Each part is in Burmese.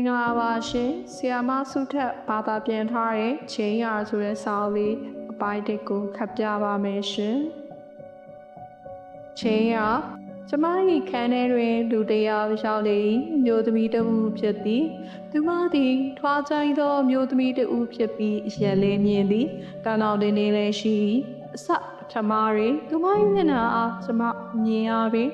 င်္ဂလာပါရှင်ဆီယာမဆုထက်ဘာသာပြန်ထားတဲ့ချင်းရဆိုတဲ့စာအုပ်လေးအပိုင်းတစ်ကိုခပ်ပြပါမယ်ရှင်ချင်းရကျမ၏ခန်းထဲတွင်လူတစ်ယောက်ရောက်နေ၏မျိုးသမီးတစ်ဦးဖြစ်သည်သူမသည်ထွားချိုင်းသောမျိုးသမီးတစ်ဦးဖြစ်ပြီးအရက်လေးမြင်သည်တောင်းတောင်းတင်းတင်းလည်းရှိ၏အစပထမတွင်သူမ၏မျက်နှာအားကျမမြင်ရပြီ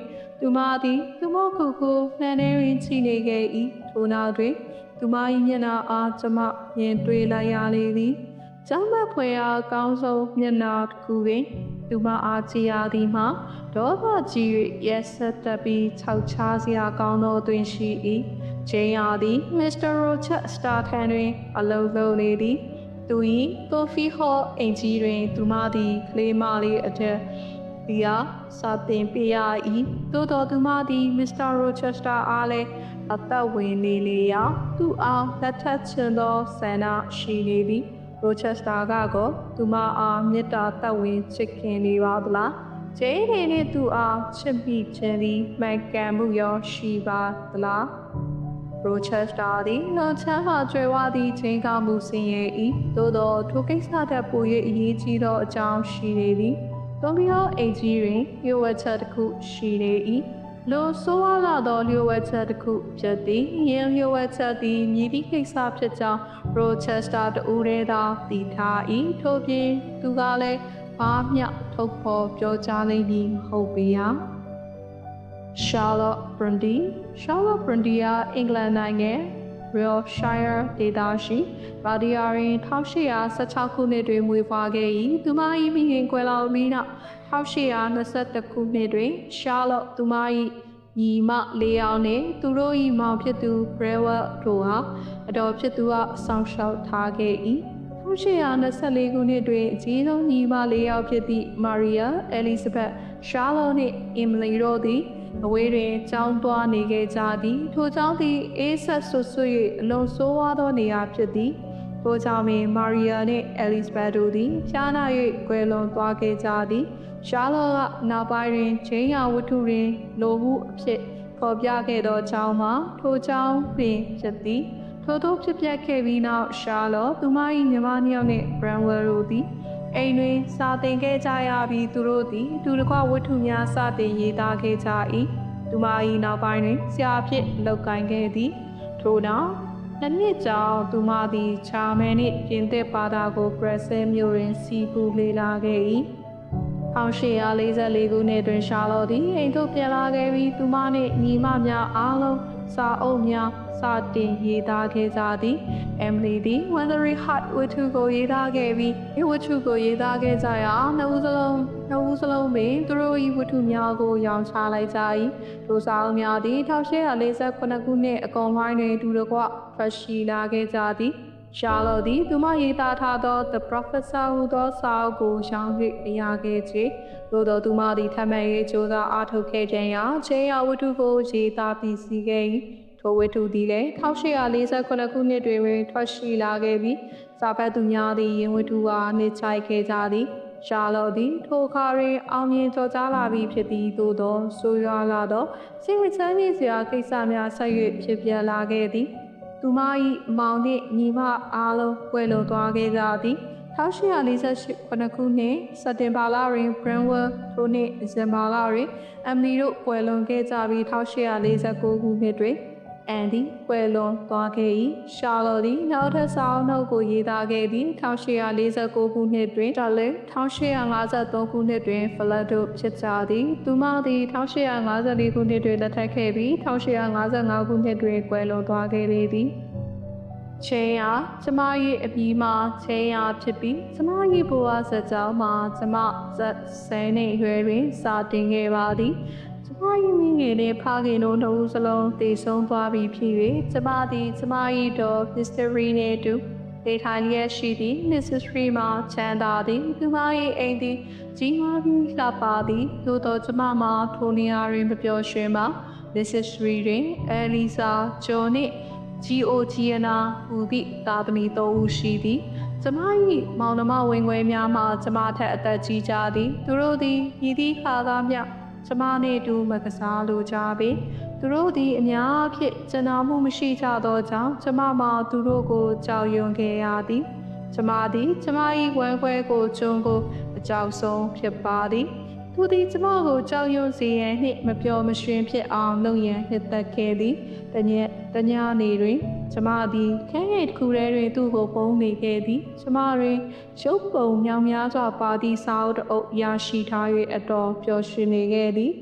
သူမသည်သူမကိုယ်ကိုနှမ်းထဲတွင်ချိနေခဲ့၏ထိုနောက်တွင်သူမ၏မျက်နှာအားကျမမြင်တွေ့လိုက်ရလေသည်။ကျောင်းမဖွယ်အားအကောင်းဆုံးမျက်နှာတစ်ခုပင်သူမအားကြည့်ရသည်မှာဒေါသကြီး၍ရက်ဆက်တက်ပြီးခြောက်ခြားစရာကောင်းသောတွင်ရှိ၏။ဂျိန်းယာသည်မစ္စတာရိုချက်စတာထံတွင် အလုံးလုံးနေသည်။သူ၏ကော်ဖီဟော့အိမ်ကြီးတွင် သူမသည်ကလေးမလေးအထက် ဒီယာစာတင်ပေးရ၏သို့တော်သူမသည်မစ္စတာရိုချက်စတာအားလည်းအသက်ဝင်နေလေရာသူ့အောင်လက်ထပ်ချင်သောဆန္ဒရှိနေသည်ရိုချက်စတာကကောသူမအားမေတ္တာသက်ဝင်ချစ်ခင်နေပါသလားဂျိန်းနေနဲ့သူအားချစ်မိခြင်းသည်မှန်ကန်မှုရောရှိပါသလားရိုချက်စတာသည်နောက်ချမ်းမှကျွဲဝသည့်ချင်းကောင်းမှုစင်ရဲ့၏သို့သောထိုကိစ္စထက်ပို၍အရေးကြီးသောအကြောင်းရှိနေသည် တိုမီယိုအိတ်ကြီးတွင်ပြဝတ်ချက်တစ်ခုရှိနေ၏လိုဆိုးဝါးလာသောလျှို့ဝှက်ချက်တစ်ခုဖြစ်သည်ယင်းလျှို့ဝှက်ချက်သည်မြည်သည့်ကိစ္စဖြစ်ကြောင်းရိုချက်စတာတူရဲသာသိထား၏ထို့ပြင်သူကလည်းဘာမျှထုတ်ဖော်ပြောကြားလိမ့်မည်မဟုတ်ပေရာ Charlotte Brandy Charlotte Brandy ကအင်္ဂလန်နိုင်ငံ Wiltshire ဒေသရှိဗာဒီယာရင်1816ခုနှစ်တွင်မွေးဖွားခဲ့၏သူမ၏မိခင်ကွယ်လောင်ပြီးနောက်1821ခုနှစ်တွင် Charlotte သူမ၏ညီမလေးယောက်နှင့်သူတို့၏မောင်ဖြစ်သူ Brewer တို့ဟာအတော်ဖြစ်သူအဆောင်ရှောက်ထားခဲ့၏1824ခုနှစ်တွင်အကြီးဆုံးညီမလေးယောက်ဖြစ်သည့် Maria Elizabeth Charlotte နှင့် Emily တို့သည် အဝေးတွင်ကျောင်းသွားနေခဲ့ကြသည်ထိုကျောင်းသည်အေးဆက်ဆွဆွ၍အလွန်ဆိုးဝါးသောနေရာဖြစ်သည်ထိုကြောင့်ပင်မာရီယာနှင့်အဲလစ်ဘတ်တို့သည်ဖျားနာ၍ကွယ်လွန်သွားခဲ့ကြသည်ရှာလော့ကနောက်ပိုင်းတွင်ချင်းရဝတ္ထုတွင်လိုမှုအဖြစ်ဖော်ပြခဲ့သောအကြောင်းမှာထိုကြောင်းပင်ဖြစ်သည်ထို့သောဖြစ်ပျက်ခဲ့ပြီးနောက်ရှာလော့သူမ၏ညီမနှစ်ယောက်နှင့်ဘရန်ဝယ်တို့သည် အိမ်တွင်စာသင်ခဲ့ကြရပြီးသူတို့သည်အတူတကွဝတ္ထုများစတင်ရေးသားခဲ့ကြ၏သူမ၏နောက်ပိုင်းတွင်ဆရာဖြစ်လုပ်ကိုင်ခဲ့သည်ထို့နောက်နှစ်နှစ်ကြောင်သူမသည်ချာမဲနှင့်ပြင်သစ်ဘာသာကိုပရက်ဆဲမြို့တွင်စီပူလေလာခဲ့၏ 1844ခုနှစ်တွင်ရှာလော်သည်အိမ်သို့ပြန်လာခဲ့ပြီးသူမနှင့်ညီမများအားလုံးစာအုပ်များစတင်ရေးသားခဲ့ကြသည်။ Emily သည် Wondery Heart ဝတ္ထုကိုရေးသားခဲ့ပြီးဒီဝတ္ထုကိုရေးသားခဲ့ကြရာနှစ်ဦးစလုံးနှစ်ဦးစလုံးပင်သူတို့၏ဝတ္ထုများကိုရောင်းချလိုက်ကြ၏။ထိုစာအုပ်များသည်1848ခုနှစ်အကုန်ပိုင်းတွင်တူတကွထွက်ရှိလာခဲ့ကြသည်။ Charlotte သည်သူမရေးသားထားသော The Professor ဟူသောစာအုပ်ကိုရောင်း၍အရာခဲ့ချေသို့သောသူမသည်ထပ်မံရေးကြိုးစားအားထုတ်ခဲ့ခြင်းရာချင်းရဝတ္ထုကိုရေးသားပြီးစီခဲ့၏ထိုဝတ္ထုသည်လည်း1848ခုနှစ်တွင်ထွက်ရှိလာခဲ့ပြီးစာဖတ်သူများသည်ယင်ဝတ္ထုအားနှိမ့်ချိုက်ခဲ့ကြသည်ရှာလော်သည်ထိုအခါတွင်အောင်မြင်ကျော်ကြားလာပြီးဖြစ်သည်သို့သောဆိုးရွားလာသောစိတ်ဝချမ်းမြေစရာကိစ္စများဆက်၍ဖြစ်ပြလာခဲ့သည် သူမ၏မောင်နှင့်ညီမအားလုံးပွဲလွန်သွားခဲ့ကြသည်1848ခုနှစ်စက်တင်ဘာလတွင် Brentwood ထိုနှစ်ဇန်မာလတွင် Emily တို့ပွဲလွန်ခဲ့ကြပြီး1849ခုနှစ်တွင် အန်ဒီကွယ်လွန်သွားခဲ့၏ရှာလော်သည်နောက်ထပ်စာအုပ်နှုတ်ကိုရေးသားခဲ့ပြီး1849ခုနှစ်တွင်တလင်1853ခုနှစ်တွင်ဖလက်တို့ဖြစ်ကြသည်သူမသည်1854ခုနှစ်တွင်လက်ထပ်ခဲ့ပြီး1855ခုနှစ်တွင်ကွယ်လွန်သွားခဲ့လေသည်ချင်းရကျမ၏အပြီးမှာချင်းရဖြစ်ပြီးကျမ၏ဘဝဇာတ်ကြောင်းမှာကျမဇက်ဆဲနေရွယ်တွင်စာတင်ခဲ့ပါသည် ကျမ၏မိငယ်နှင့်ဖခင်တို့နှစ်ဦးစလုံးတည်ဆုံးသွားပြီဖြစ်၍ကျမသည်ကျမ၏တော် history နှင့်အတူဒေထိုင်လျက်ရှိသည့် necessary မှာချမ်းသာသည်သူမ၏အိမ်သည်ကြီးမားပြီးလှပသည်သို့သောကျမမှာထိုနေရာတွင်မပျော်ရွှင်ပါ necessary တွင်အလီဆာဂျွန်နှင့် GOGNA ဟူသည့်သားသမီးသုံးဦးရှိသည်ကျမ၏မောင်နှမဝင်ခွဲများမှကျမထက်အသက်ကြီးကြသည် သူတို့သည်ဤသည့်ခါသားများ ကျမနှင့်အတူမကစားလိုကြပေသူတို့သည်အများအဖြစ်ကျန်နာမှုမရှိကြသောကြောင့်ကျမမှာသူတို့ကိုကြောက်ရွံ့ခဲ့ရသည်ကျမသည်ကျမ၏ဝမ်းခွဲကိုကျွန်းကိုအကြောက်ဆုံးဖြစ်ပါသည်သူသည်ကျမကိုကြောက်ရွံ့စေရန်နှင့်မပြောမရွှင်ဖြစ်အောင်လုပ်ရန်နှစ်သက်ခဲ့သည်တညက်တညနေတွင် ကျမသည်ခန်းရိပ်တစ်ခုထဲတွင်သူ့ကိုပုံနေခဲ့သည်ကျမတွင်ရုပ်ပုံမြောင်များစွာပါသည့်စာအုပ်တစ်အုပ်ရရှိထား၍အတော်ပျော်ရွှင်နေခဲ့သည်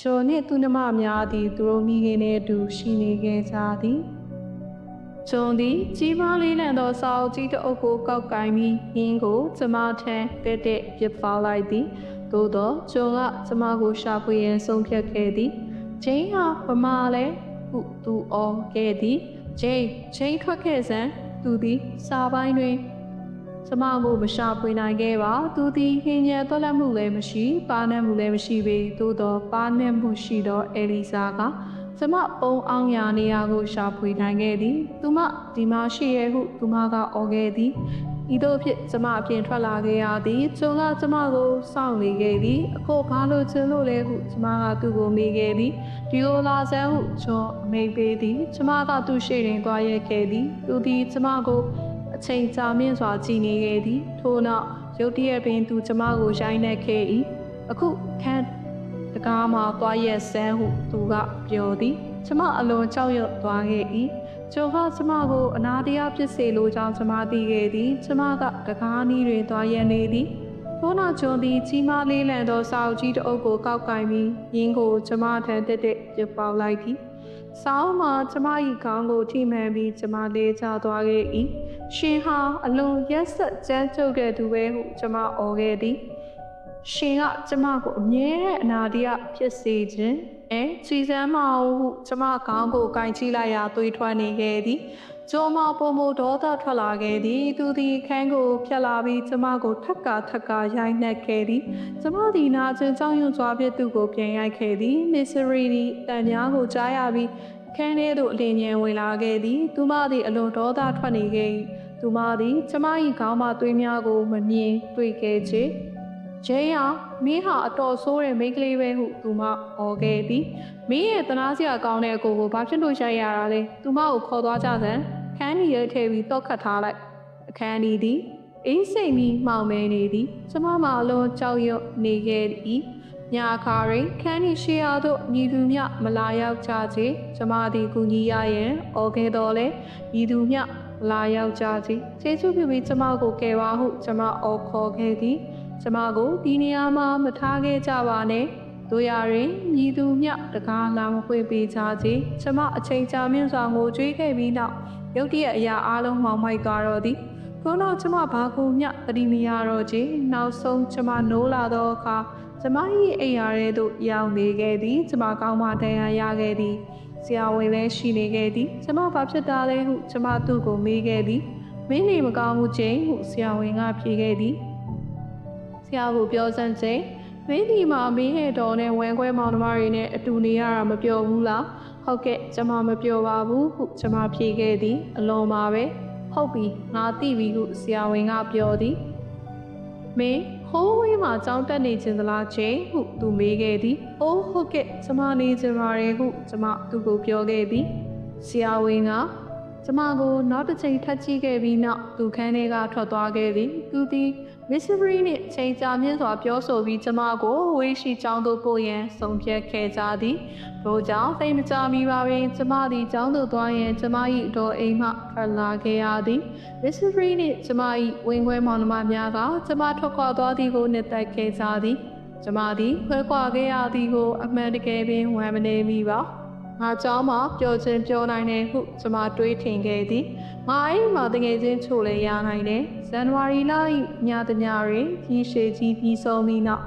ချိုနှင့်သူနှမများသည်သူတို့မိခင်နှင့်အတူရှိနေခဲ့ကြသည်။ဂျွန်သည်ကြီးမားလေးလံသောစာအုပ်ကြီးတစ်အုပ်ကိုကောက်ကင်ပြီးရင်းကိုကျမထံတက်တက်ပြစ်ပါလိုက်သည်။သို့သောဂျွန်ကကျမကိုရှာဖွေရန်ဆုံးဖြတ်ခဲ့သည်။ဂျိန်းဟာဗမာလဲဟုသူအော်ခဲ့သည်။ ဂျိန်းဂျိန်းထွက်ခဲ့စမ်းသူသည်စာပိုင်းတွင်ကျမကိုမရှာဖွေနိုင်ခဲ့ပါသူသည်ဟင်းရသွက်လက်မှုလည်းမရှိ ပါနှံ့မှုလည်းမရှိပေသို့တော့ပါနှံ့မှုရှိသောအဲလီဇာကကျမပုံအောင်ရာနေရာကိုရှာဖွေနိုင်ခဲ့သည် သူမဒီမှာရှိရဲ့ဟုသူမကအော်ခဲ့သည် ဤသို့ဖြစ်ကျမအပြင်ထွက်လာခဲ့ရသည်ကျုံကကျမကိုစောင့်နေခဲ့သည်အခုဘာလို့ချင်လို့လဲဟုကျမကသူ့ကိုမေးခဲ့သည်ဒီလိုလာစမ်းဟုကျုံအမိန်ပေးသည်ကျမကသူ့ရှိတွင်သွားရက်ခဲ့သည်သူသည်ကျမကိုအချိန်ကြာမြင့်စွာကြည်နေခဲ့သည်ထို့နောက်ရုတ်တရက်ပင်သူကျမကိုရိုင်းနှက်ခဲ့၏အခုခန်းတကားမှာသွားရက်ဆန်းဟုသူကပြောသည်ကျမအလွန်ကြောက်ရွံ့သွားခဲ့၏ ကျိုကကျမကိုအနာတရားဖြစ်စေလိုကြောင်းကျမသိခဲ့သည်ကျမကတကားနီးတွင်သွားရက်နေသည်ထို့နောက်ကျွန်းသည်ကြီးမားလေးလံသောစာအုပ်ကြီးတစ်အုပ်ကိုကောက်ကင်ပြီးရင်းကိုကျမထံတက်တက်ပြပေါက်လိုက်သည်ဆောင်းမှာကျမ၏ခေါင်းကိုထိမှန်ပြီးကျမလေးချသွားခဲ့၏ရှင်ဟာအလွန်ရက်ဆက်ကြမ်းကြုတ်တဲ့သူပဲဟုကျမအော်ခဲ့သည် ရှင်ကကျမကိုအမြဲတမ်းအနာတရားဖြစ်စေခြင်းအဲချီစမ်းမအောင်ဟုကျမခေါင်းကိုကင်ချိလိုက်ရာသွေးထွက်နေခဲ့သည်ကျိုးမပုံမဒေါသထွက်လာခဲ့သည် သူသည်ခန်းကိုဖျက်လာပြီးကျမကိုထက်ကထက်ကရိုက်နှက်ခဲ့သည်ကျမသည်နာကျင်ကြောင်ရွံ့စွာဖြင့်သူ့ကိုပြန်ရိုက်ခဲ့သည် misery သည်တန်များကိုကြားရပြီးခန်းထဲသို့အလင်းငယ်ဝင်လာခဲ့သည် သူမသည်အလွန်ဒေါသထွက်နေခဲ့၏သူမသည်ကျမ၏ခေါင်းမှသွေးများကိုမမြင်တွေ့ခဲ့ချေ ဂျေးဟာမင်းဟာအတော်ဆိုးတဲ့မိန်းကလေးပဲဟုသူမအော်ခဲ့သည်မင်းရဲ့တနာစရာကောင်းတဲ့အကိုကိုဘာဖြစ်လို့ရိုက်ရတာလဲသူမကိုခေါ်သွားကြစမ်းခန်းဒီရဲထဲပြီးတော့ခတ်ထားလိုက်အခန်းဒီသည်အေးစိတ်မီမှောင်မဲနေသည်ကျမမအလွန်ကြောက်ရွံ့နေခဲ့၏ညာခါရင်ခန်းဒီရှေးအားသို့ညီသူမျှမလာရောက်ကြချေကျမသည်ကူညီရရန်အော်ခဲ့တော်လဲညီသူမျှမလာရောက်ကြချေကျေးဇူးပြုပြီးကျမကိုကယ်ပါဟုကျမအော်ခေါ်ခဲ့သည် ကျမကိုဒီနေရာမှာမထားခဲ့ကြပါနဲ့တို့ရရင်မြည်သူမျှတကားလာမဖွင့်ပေးကြစေကျမအချိန်ကြာမြင့်စွာငိုကြွေးခဲ့ပြီးနောက်ရုတ်တရက်အရာအလုံးမှောင်မိုက်သွားတော့သည်ထို့နောက်ကျမဘာကိုမျှတတိမရတော့ချေနောက်ဆုံးကျမနိုးလာသောအခါကျမ၏အိမ်ရာထဲသို့ရောက်နေခဲ့သည်ကျမကောင်းမှတရားရခဲ့သည်ဆရာဝန်လည်းရှိနေခဲ့သည်ကျမဘာဖြစ်တာလဲဟုကျမသူ့ကိုမေးခဲ့သည်မင်းနေမကောင်းဘူးချင်းဟုဆရာဝန်ကဖြေခဲ့သည်ဆ ရာကိုပြောစမ်းချင်းမင်းဒီမှာမင်းရဲ့တော်နဲ့ဝမ်းခွဲမောင်နှမတွေနဲ့အတူနေရတာမပြောဘူးလားဟုတ်ကဲ့ကျွန်မမပြောပါဘူးဟုကျွန်မဖြေခဲ့သည်အလွန်ပါပဲဟုတ်ပြီငါသိပြီဟုဆရာဝန်ကပြောသည်မင်းဟိုးဝေးမှာကြောင်းတက်နေခြင်းသလားချင်းဟုသူမေးခဲ့သည်အိုးဟုတ်ကဲ့ကျွန်မနေခြင်းပါရဲ့ဟုကျွန်မသူ့ကိုပြောခဲ့သည်ဆရာဝန်ကကျမကိုနောက်တစ်ချိန်ထပ်ကြည့်ခဲ့ပြီးနောက်သူခန်းထဲကထွက်သွားခဲ့သည်သူသည် Mystery နဲ့ချိန်ကြာမြင့်စွာပြောဆိုပြီးကျမကိုဝေးရှိကျောင်းသို့ပို့ရန်ဆုံးဖြတ်ခဲ့ကြသည်။ထို့ကြောင့်စိတ်မကြမီပါပင်ကျမသည်ကျောင်းသို့သွားရန်ကျမ၏အတော်အိမ်မှထွက်လာခဲ့ရသည်။ Mystery နှင့်ကျမ၏ဝင်ခွဲမောင်နှမများကကျမထွက်ခွာသွားသည်ကိုနှစ်သက်ခဲ့ကြသည်။ကျမသည်ခွဲခွာခဲ့ရသည်ကိုအမှန်တကယ်ပင်ဝမ်းမနေမိပါ။ ငါเจ้าမှာပျော်ခြင်းပြောနိုင်တယ်ဟုကျမတွေးထင်ခဲ့သည်ငါအိမ်မှာတကယ်ချင်းချိုလည်းရနိုင်တယ်ဇန်နဝါရီလ၏ညတညတွင်ကြီးရှည်ကြီးပြီးဆုံးပြီးနောက်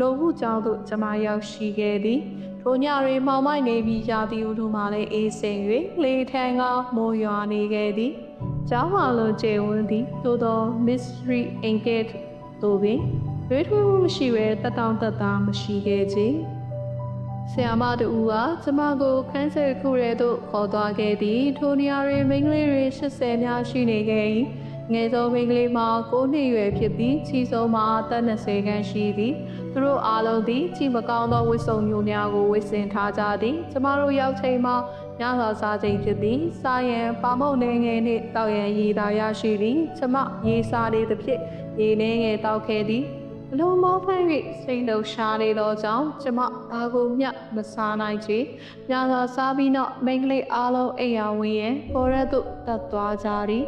လုံမှုကျောင်းသို့ကျမရောက်ရှိခဲ့သည်ထိုညတွင်မောင်မိုက်နေပြီးရာသီဥတုမှလည်းအေးစိမ်၍လေထန်ကမိုးရွာနေခဲ့သည်ကျောင်းမှာလုံးကျေဝန်းသည်သို့သော mystery engage တို့ပင်ရွေးထွေးမှုမရှိဘဲတက်တောင့်တက်တာမရှိခဲ့ချေ ဆရာမတူကကျမကိုခန်းဆယ်ခုရဲသို့ခေါ်သွားခဲ့သည်ထိုနေရာတွင်မိန်းကလေးတွေ80များရှိနေခဲ့၏ငယ်ဆုံးမိန်းကလေးမှာ9နှစ်ရွယ်ဖြစ်ပြီးချီဆုံးမှာအသက်20ခန့်ရှိသည်သူတို့အားလုံးသည်ချီမကောင်းသောဝတ်စုံမျိုးများကိုဝတ်ဆင်ထားကြသည်ကျမတို့ရောက်ချိန်မှာညစာစားချိန်ဖြစ်သည်စာရန်ပါမုတ်နေငယ်နှင့်တောက်ရန်ရည်သာရရှိသည်ကျမရေးစားလေးတစ်ဖြစ်ရေနေငယ်တောက်ခဲ့သည် အလုံးမောဖန်၍စိတ်လုံးရှားနေသောကြောင့်ကျမဘာကိုမျှမစားနိုင်ချေညစာစားပြီးနောက်မိန်းကလေးအားလုံးအိမ်ယာဝင်ရန်ပေါ်ရက်သို့တက်သွားကြသည်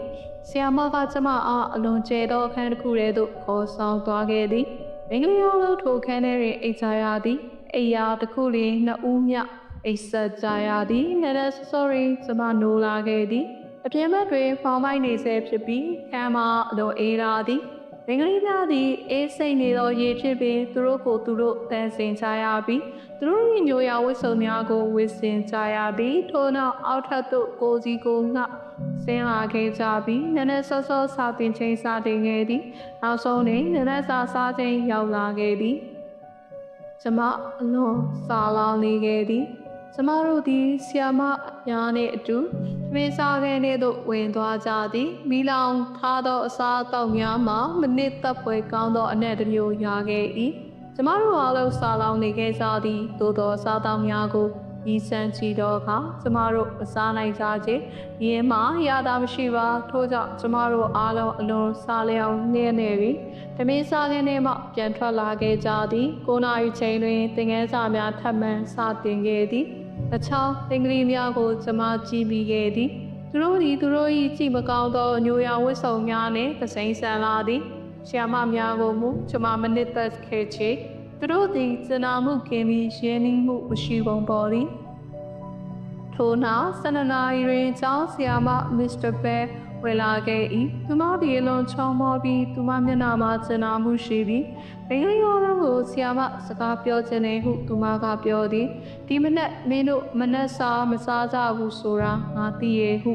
ဆီယမကကျမအားအလွန်ကျဲသောအခန်းတစ်ခုထဲသို့ခေါ်ဆောင်သွားခဲ့သည်မိန်းကလေးအားလုံးထိုခန်းထဲတွင်အိတ်ချရသည်အိယာတစ်ခုလျင်နှစ်ဦးမျှအိတ်ဆက်ကြရသည်နရ sorry ကျမနိုးလာခဲ့သည်အပြင်ဘက်တွင်ဖောင်းပိုင်းနေဆဲဖြစ်ပြီးခမ်းမအလိုအေးလာသည် မင်္ဂလိများသည်အေးစိတ်နေသောရေဖြစ်ပြီးသူတို့ကိုသူတို့တန်ဆင်ကြရပြီးသူတို့၏ညိုရာဝတ်စုံများကိုဝတ်ဆင်ကြရပြီးထို့နောက်အောက်ထပ်သို့ကိုစီကိုငှဆင်းလာခဲ့ကြပြီးနည်းနည်းစောစောစာတင်ချိန်စာတင်ခဲ့သည်နောက်ဆုံးတွင်နည်းနည်းစာစားချိန်ရောက်လာခဲ့သည်ကျမအလွန်စာလောင်နေခဲ့သည်ကျမတို့သည်ဆီယာမများနှင့်အတူသ မင်းစားခန်းထဲသို့ဝင်သွားကြသည်မီလောင်ထားသောအစားအသောက်များမှမနစ်သက်ဖွယ်ကောင်းသောအနက်တစ်မျိုးရခဲ့၏ကျမတို့အားလုံးစာလောင်နေခဲ့ကြသည်သို့သောအစားအသောက်များကိုဤစံချီတော့အခါကျမတို့မစားနိုင်ကြချေရင်းမှရတာမရှိပါထို့ကြောင့်ကျမတို့အားလုံးအလွန်စားလျောင်းနေနေပြီတမင်းစားခင်းထဲမှပြန်ထွက်လာခဲ့ကြသည်ကိုနာရီချိန်တွင်သင်ငယ်စာများထပ်မံစတင်ခဲ့သည် အချောင်းသင်္ကလေးများကိုကျမကြည့်ပြီးခဲ့သည်သူတို့သည်သူတို့၏ကြည့်မကောင်းသောညိုရာဝတ်စုံများနှင့်ပစိမ့်ဆန်လာသည်ဆရာမများကိုမူကျမမနစ်သက်ခဲ့ချေသူတို့သည်စနာမှုကင်းပြီးရင်းနှီးမှုမရှိပုံပေါ်သည်ထို့နောက်ဆန္ဒနာရီတွင်ကျောင်းဆရာမမစ္စတာဘဲ ဝယ်လာခဲ့၏သူမသည်အလွန်ချောမောပြီးသူမမျက်နှာမှာစနာမှုရှိသည်မိန်းကလေးရောလုံးကိုဆရာမစကားပြောခြင်းနဲ့ဟုသူမကပြောသည်ဒီမနက်မင်းတို့မနက်စာမစားကြဘူးဆိုတာငါသိရဲ့ဟု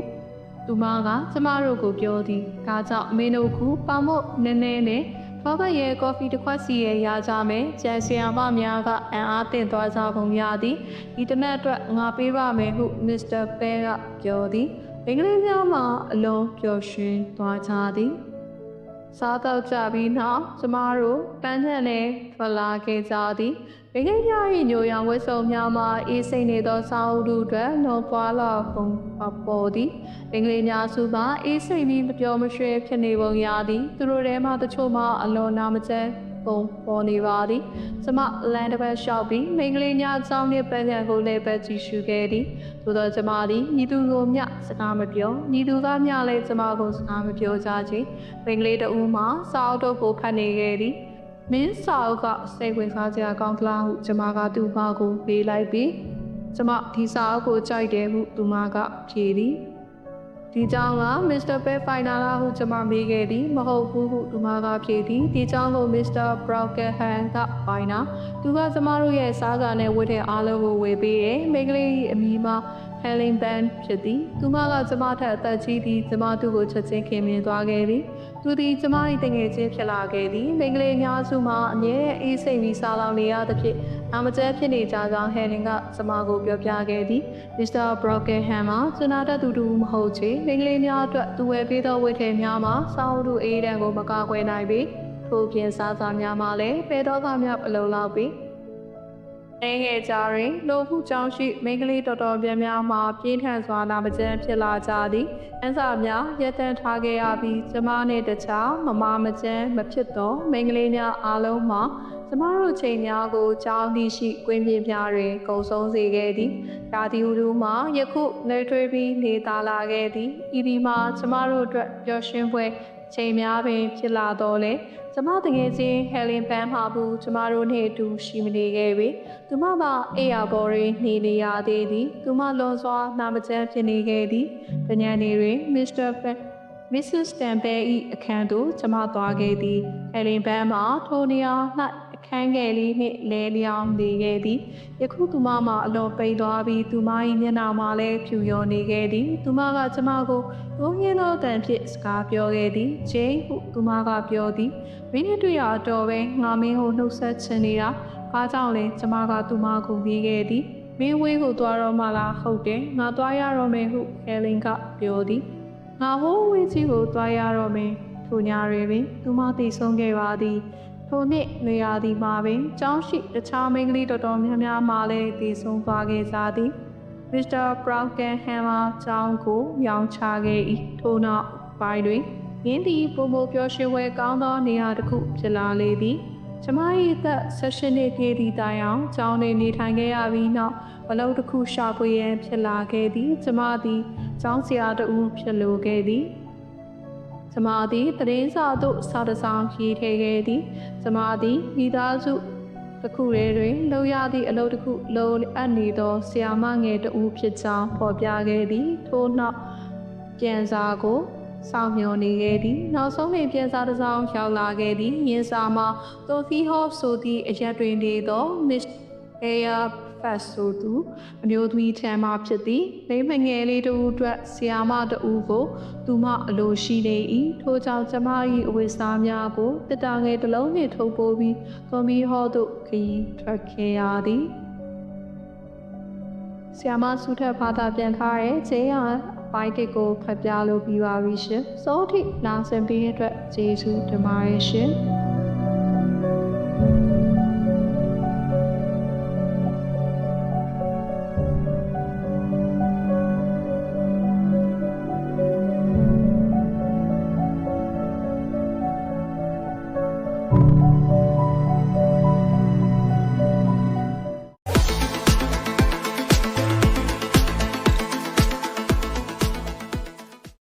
သူမကကျမတို့ကိုပြောသည်ဒါကြောင့်မင်းတို့ခုပေါမုတ်နည်းနည်းနဲ့ဘောဘရဲ့ကော်ဖီတစ်ခွက်စီရဲ့ရကြမယ်ကျန်ဆီယာမများကအံအားသင့်သွားကြပုံရသည်ဒီတနက်အတွက်ငါပေးပါမယ်ဟုမစ္စတာပဲကပြောသည် အင်္ဂလိပ်များမှာအလုံးပျော်ရွှင်သွားကြသည်စားတော့ကြပြီးနောက်ကျမတို့ပန်းချန်နဲ့ထွက်လာခဲ့ကြသည်မိခင်များ၏ညိုရောင်ဝတ်စုံများမှာအေးစိမ့်နေသောစာအုပ်တို့အတွက်လောပွားလာပုံပေါ်သည်အင်္ဂလိပ်များစုမှာအေးစိမ့်ပြီးမပြောမရွှဲဖြစ်နေပုံရသည်သူတို့ထဲမှတချို့မှအလွန်နာမကျန်း ပုံပေါ်နေပါသည်ကျမလန်တစ်ပတ်လျှောက်ပြီးမိန်းကလေးများအကြောင်းနှင့်ပန်းချံကိုလည်းပဲကြည့်ရှုခဲ့သည်သို့သောကျမသည်ညီသူကိုမျှစကားမပြောညီသူကမျှလည်းကျမကိုစကားမပြောကြချေမိန်းကလေးတဦးမှစာအုပ်တို့ကိုဖတ်နေခဲ့သည်မင်းစာအုပ်ကစိတ်ဝင်စားစရာကောင်းသလားဟုကျမကသူ့ဘာကိုပေးလိုက်ပြီးကျမဒီစာအုပ်ကိုကြိုက်တယ်ဟုသူမကဖြေသည် ဒီကြောင့်ကမစ္စတာပဲဖိုင်နာလာဟုကျွန်မမေးခဲ့သည်မဟုတ်ဘူးဟုသူမကဖြေသည်ဒီကြောင့်ကိုမစ္စတာဘရောက်ကဟန်ကဖိုင်နာသူကကျမတို့ရဲ့စားစာနဲ့ဝတ်တဲ့အားလုံးကိုဝေပေးတယ်မိန်းကလေးအမီမှာ ဟယ်လင်ဘန်ဖြစ်သည်သူမကကျမထက်အသက်ကြီးပြီးကျမသူ့ကိုချက်ချင်းခင်မင်သွားခဲ့သည်သူသည်ကျမ၏တငယ်ချင်းဖြစ်လာခဲ့သည်မိန်းကလေးအများစုမှာအမြဲအေးစိတ်ပြီးစားလောင်နေရသဖြင့်နာမကျဲဖြစ်နေကြကြောင်းဟယ်လင်ကကျမကိုပြောပြခဲ့သည်မစ္စတာဘရော့ကင်ဟမ်မှာကျနာတတ်သူတူမဟုတ်ချေမိန်းကလေးများအတွက်သူဝယ်ပေးသောဝတ်ထည်များမှာစာအုပ်တို့အေးတံကိုမကာကွယ်နိုင်ပြီးထို့ပြင်စားစာများမှာလည်းပေတော့ကများပလုံလောက်ပြီး နေငယ်ကြတွင်လိုခုကြောင်းရှိမိန်းကလေးတော်တော်များများမှာပြင်းထန်စွာနာမကျန်းဖြစ်လာကြသည်အန်းစာများရက်တန်းထားခဲ့ရပြီးကျမနှင့်တခြားမမမကျန်းမဖြစ်သောမိန်းကလေးများအားလုံးမှာကျမတို့ချိန်များကိုကြောင်းသည့်ရှိကွင်းပြင်များတွင်ကုံဆုံးစေခဲ့သည်။ရာသီဥတုမှာယခုနေထွေးပြီးနေသာလာခဲ့သည်။ဤဒီမှာကျမတို့အတွက်ပျော်ရွှင်ပွဲချိန်များပင်ဖြစ်လာတော့လေ ကျမတကယ်ချင်းဟယ်လင်ပန်းမှာဘူးကျမတို့နှင့်အတူရှိမနေခဲ့ပြီသူမကအေယာဘော်ရီနေနေရသေးသည်သူမလွန်စွာနာမကျန်းဖြစ်နေခဲ့သည်တညနေတွင်မစ္စတာဖက် Mrs. Stamper ၏အခန်းသို့ကျမသွားခဲ့သည်ဟယ်လင်ပန်းမှာထိုနေရာ၌အခ န်းငယ်လေးနှင့်လဲလျောင်းနေခဲ့သည်ယခုသူမမှာအလွန်ပိန်သွားပြီးသူမ၏မျက်နှာမှာလည်းဖြူရောနေခဲ့သည်သူမကကျမကိုဘုန်းကြီးသောတန်ဖြင့်စကားပြောခဲ့သည်ဂျိန်းဟုသူမကပြောသည်မင်းတို့ရအတော်ပဲငါမင်းကိုနှုတ်ဆက်ချင်နေတာဘာကြောင့်လဲကျမကသူမကိုပြီးခဲ့သည်မင်းဝေးကိုသွားတော့မှလားဟုတ်တယ်ငါသွားရတော့မယ်ဟုဟယ်လင်ကပြောသည်ငါဟိုးဝေးကြီးကိုတွားရတော့မယ်ထိုညာတွေပင်သူမသိဆုံးခဲ့ပါသည် ထိုနှစ်နေရာသည်မှာပင်ကျောင်းရှိတခြားမိန်းကလေးတော်တော်များများမှလည်းတည်ဆုံးသွားခဲ့ကြသည်မစ္စတာဘရောင်ကန်ဟမ်မာကျောင်းကိုရောင်းချခဲ့၏ထို့နောက်ပိုင်းတွင်ရင်းသည်ပုံမပျော်ရွှင်ဝဲကောင်းသောနေရာတစ်ခုဖြစ်လာလေသည်ကျမ၏အသက်16နှစ်ပြည့်သည့်တိုင်အောင်ကျောင်းတွင်နေထိုင်ခဲ့ရပြီးနောက်ဘလောက်တစ်ခုရှာဖွေရန်ဖြစ်လာခဲ့သည်ကျမသည်ကျောင်းဆရာတဦးဖြစ်လိုခဲ့သည် ကျမသည်တရင်စာသို့စာတစ်စောင်ရေးထည့်ခဲ့သည်ကျမသည်မိသားစုတစ်ခုတည်းတွင်လုံရသည့်အလုပ်တစ်ခုလုံအပ်နေသောဆီယာမငယ်တဦးဖြစ်ကြောင်းဖော်ပြခဲ့သည်ထို့နောက်ပြန်စာကိုစောင့်မျှော်နေခဲ့သည်နောက်ဆုံးတွင်ပြန်စာတစ်စောင်ရောက်လာခဲ့သည်မြင်းစာမှာတိုဖီဟော့ဆိုသည့်အရက်တွင်နေသော Miss Aya Fast ဆိုသူအမျိုးသမီးထံမှဖြစ်သည်လိမ့်မငယ်လေးတူအတွက်ဆီယာမတူကိုသူမအလိုရှိနေ၏ထို့ကြောင့်ကျမ၏အဝိစားများကိုတစ်တာငယ်တစ်လုံးနှင့်ထုတ်ပိုးပြီးကွန်ဘီဟော့သို့ခရီးထွက်ခဲ့ရသည်ဆီယာမဆုထက်ဘာသာပြန်ထားတဲ့ခြေရဘိုက်တစ်ကိုဖတ်ပြလို့ပြီးပါပြီရှင်စောထိနာဆင်ပေးတဲ့အတွက်ကျေးဇူးတင်ပါတယ်ရှင်